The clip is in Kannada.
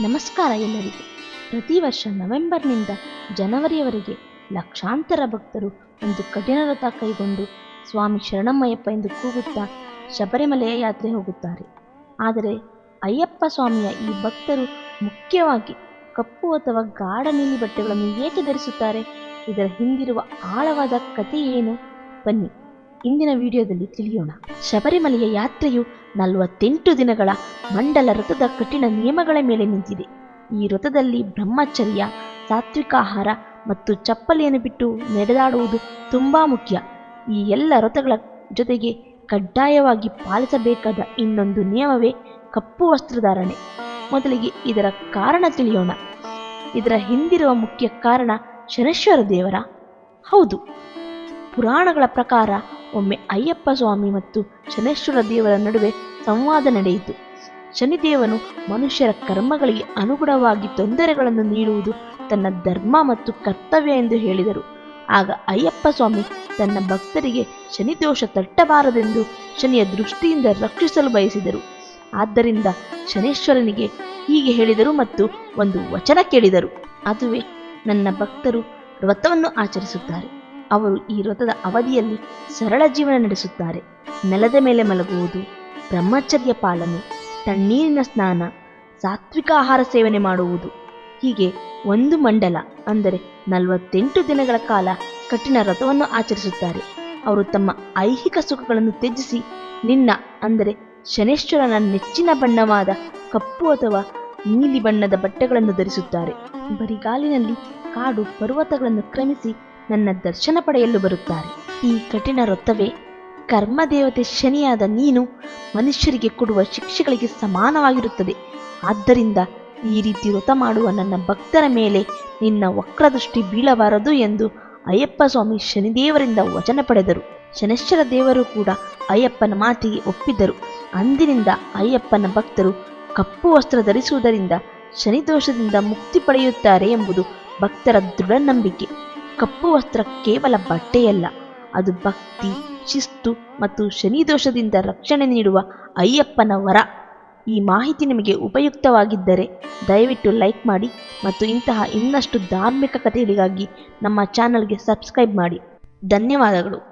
ನಮಸ್ಕಾರ ಎಲ್ಲರಿಗೂ. ಪ್ರತಿ ವರ್ಷ ನವೆಂಬರ್ನಿಂದ ಜನವರಿಯವರೆಗೆ ಲಕ್ಷಾಂತರ ಭಕ್ತರು ಒಂದು ಕಠಿಣ ವ್ರತ ಕೈಗೊಂಡು ಸ್ವಾಮಿ ಶರಣಮ್ಮಯ್ಯಪ್ಪ ಎಂದು ಕೂಗುತ್ತಾ ಶಬರಿಮಲೆಯ ಯಾತ್ರೆ ಹೋಗುತ್ತಾರೆ. ಆದರೆ ಅಯ್ಯಪ್ಪ ಸ್ವಾಮಿಯ ಈ ಭಕ್ತರು ಮುಖ್ಯವಾಗಿ ಕಪ್ಪು ಅಥವಾ ಗಾಢ ನೀಲಿ ಬಟ್ಟೆಗಳನ್ನು ಏಕೆ ಧರಿಸುತ್ತಾರೆ? ಇದರ ಹಿಂದಿರುವ ಆಳವಾದ ಕಥೆ ಏನು? ಬನ್ನಿ. ಇಂದಿನ ವಿಡಿಯೋದಲ್ಲಿ ತಿಳಿಯೋಣ. ಶಬರಿಮಲೆಯ ಯಾತ್ರೆಯು ನಲವತ್ತೆಂಟು ದಿನಗಳ ಮಂಡಲ ವ್ರತದ ಕಠಿಣ ನಿಯಮಗಳ ಮೇಲೆ ನಿಂತಿದೆ. ಈ ವ್ರತದಲ್ಲಿ ಬ್ರಹ್ಮಚರ್ಯ ಸಾತ್ವಿಕ ಆಹಾರ ಮತ್ತು ಚಪ್ಪಲಿಯನ್ನು ಬಿಟ್ಟು ನಡೆದಾಡುವುದು ತುಂಬಾ ಮುಖ್ಯ. ಈ ಎಲ್ಲ ವ್ರತಗಳ ಜೊತೆಗೆ ಕಡ್ಡಾಯವಾಗಿ ಪಾಲಿಸಬೇಕಾದ ಇನ್ನೊಂದು ನಿಯಮವೇ ಕಪ್ಪು ವಸ್ತ್ರಧಾರಣೆ. ಮೊದಲಿಗೆ ಇದರ ಕಾರಣ ತಿಳಿಯೋಣ. ಇದರ ಹಿಂದಿರುವ ಮುಖ್ಯ ಕಾರಣ ಶನೇಶ್ವರ ದೇವರ. ಹೌದು, ಪುರಾಣಗಳ ಪ್ರಕಾರ ಒಮ್ಮೆ ಅಯ್ಯಪ್ಪ ಸ್ವಾಮಿ ಮತ್ತು ಶನೇಶ್ವರ ದೇವರ ನಡುವೆ ಸಂವಾದ ನಡೆಯಿತು. ಶನಿದೇವನು ಮನುಷ್ಯರ ಕರ್ಮಗಳಿಗೆ ಅನುಗುಣವಾಗಿ ತೊಂದರೆಗಳನ್ನು ನೀಡುವುದು ತನ್ನ ಧರ್ಮ ಮತ್ತು ಕರ್ತವ್ಯ ಎಂದು ಹೇಳಿದರು. ಆಗ ಅಯ್ಯಪ್ಪ ಸ್ವಾಮಿ ತನ್ನ ಭಕ್ತರಿಗೆ ಶನಿದೋಷ ತಟ್ಟಬಾರದೆಂದು ಶನಿಯ ದೃಷ್ಟಿಯಿಂದ ರಕ್ಷಿಸಲು ಬಯಸಿದರು. ಆದ್ದರಿಂದ ಶನೇಶ್ವರನಿಗೆ ಹೀಗೆ ಹೇಳಿದರು ಮತ್ತು ಒಂದು ವಚನ ಕೇಳಿದರು. ಅದುವೇ ನನ್ನ ಭಕ್ತರು ವ್ರತವನ್ನು ಆಚರಿಸುತ್ತಾರೆ. ಅವರು ಈ ವ್ರತದ ಅವಧಿಯಲ್ಲಿ ಸರಳ ಜೀವನ ನಡೆಸುತ್ತಾರೆ. ನೆಲದ ಮೇಲೆ ಮಲಗುವುದು, ಬ್ರಹ್ಮಚರ್ಯ ಪಾಲನೆ, ತಣ್ಣೀರಿನ ಸ್ನಾನ, ಸಾತ್ವಿಕ ಆಹಾರ ಸೇವನೆ ಮಾಡುವುದು. ಹೀಗೆ ಒಂದು ಮಂಡಲ, ಅಂದರೆ ನಲವತ್ತೆಂಟು ದಿನಗಳ ಕಾಲ ಕಠಿಣ ವ್ರತವನ್ನು ಆಚರಿಸುತ್ತಾರೆ. ಅವರು ತಮ್ಮ ಐಹಿಕ ಸುಖಗಳನ್ನು ತ್ಯಜಿಸಿ, ನಿನ್ನ, ಅಂದರೆ ಶನೇಶ್ವರನ ನೆಚ್ಚಿನ ಬಣ್ಣವಾದ ಕಪ್ಪು ಅಥವಾ ನೀಲಿ ಬಣ್ಣದ ಬಟ್ಟೆಗಳನ್ನು ಧರಿಸುತ್ತಾರೆ. ಬರಿಗಾಲಿನಲ್ಲಿ ಕಾಡು ಪರ್ವತಗಳನ್ನು ಕ್ರಮಿಸಿ ನನ್ನ ದರ್ಶನ ಪಡೆಯಲು ಬರುತ್ತಾರೆ. ಈ ಕಠಿಣ ವ್ರತವೇ ಕರ್ಮದೇವತೆ ಶನಿಯಾದ ನೀನು ಮನುಷ್ಯರಿಗೆ ಕೊಡುವ ಶಿಕ್ಷೆಗಳಿಗೆ ಸಮಾನವಾಗಿರುತ್ತದೆ. ಆದ್ದರಿಂದ ಈ ರೀತಿ ವ್ರತ ಮಾಡುವ ನನ್ನ ಭಕ್ತರ ಮೇಲೆ ನಿನ್ನ ವಕ್ರದೃಷ್ಟಿ ಬೀಳಬಾರದು ಎಂದು ಅಯ್ಯಪ್ಪ ಸ್ವಾಮಿ ಶನಿದೇವರಿಂದ ವಚನ ಪಡೆದರು. ಶನೇಶ್ವರ ದೇವರು ಕೂಡ ಅಯ್ಯಪ್ಪನ ಮಾತಿಗೆ ಒಪ್ಪಿದರು ಅಂದಿನಿಂದ ಅಯ್ಯಪ್ಪನ ಭಕ್ತರು ಕಪ್ಪು ವಸ್ತ್ರ ಧರಿಸುವುದರಿಂದ ಶನಿದೋಷದಿಂದ ಮುಕ್ತಿ ಪಡೆಯುತ್ತಾರೆ ಎಂಬುದು ಭಕ್ತರ ದೃಢ ನಂಬಿಕೆ ಕಪ್ಪು ವಸ್ತ್ರ ಕೇವಲ ಬಟ್ಟೆಯಲ್ಲ, ಅದು ಭಕ್ತಿ, ಶಿಸ್ತು ಮತ್ತು ಶನಿದೋಷದಿಂದ ರಕ್ಷಣೆ ನೀಡುವ ಅಯ್ಯಪ್ಪನ ವರ. ಈ ಮಾಹಿತಿ ನಿಮಗೆ ಉಪಯುಕ್ತವಾಗಿದ್ದರೆ ದಯವಿಟ್ಟು ಲೈಕ್ ಮಾಡಿ ಮತ್ತು ಇಂತಹ ಇನ್ನಷ್ಟು ಧಾರ್ಮಿಕ ಕಥೆಗಳಿಗಾಗಿ ನಮ್ಮ ಚಾನಲ್ಗೆ ಸಬ್ಸ್ಕ್ರೈಬ್ ಮಾಡಿ. ಧನ್ಯವಾದಗಳು.